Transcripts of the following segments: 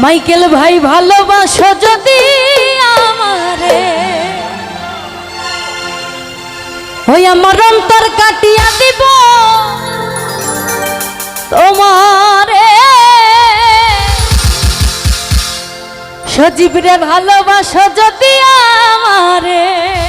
Michael ভাই, ভালোবাসো যদি আমারে। ওই আমার অন্তর কাটিয়া দিব। তোমারে। সজীব রে ভালোবাসো যদি আমারে।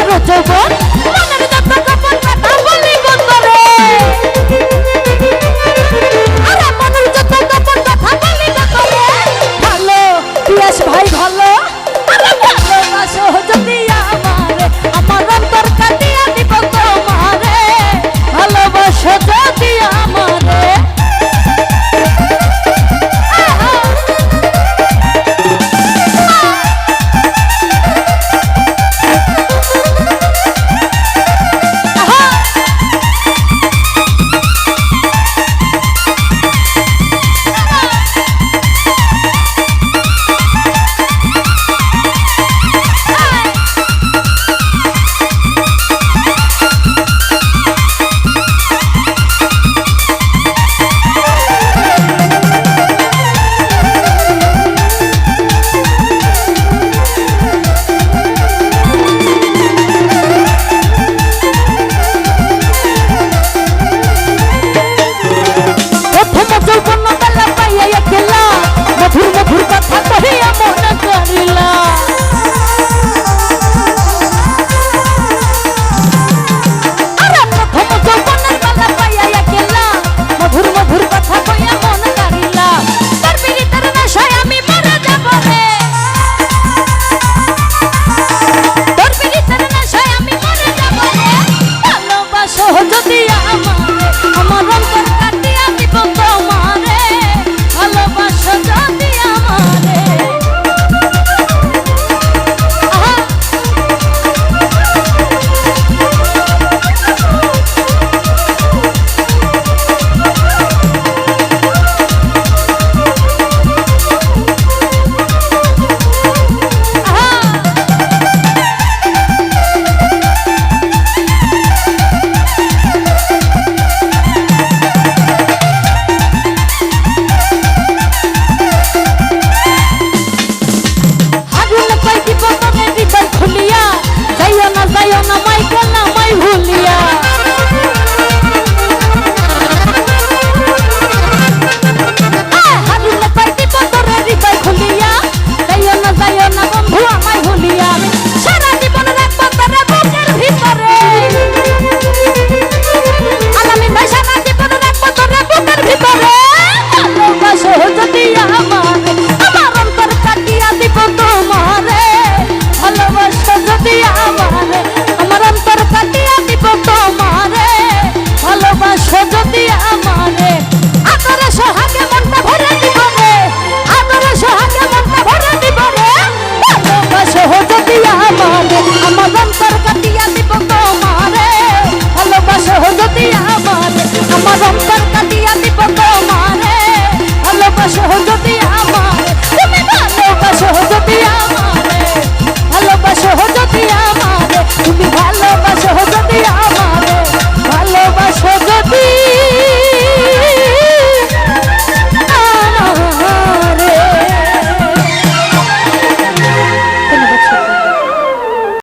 আমারও যৌবন যদি আমার আমার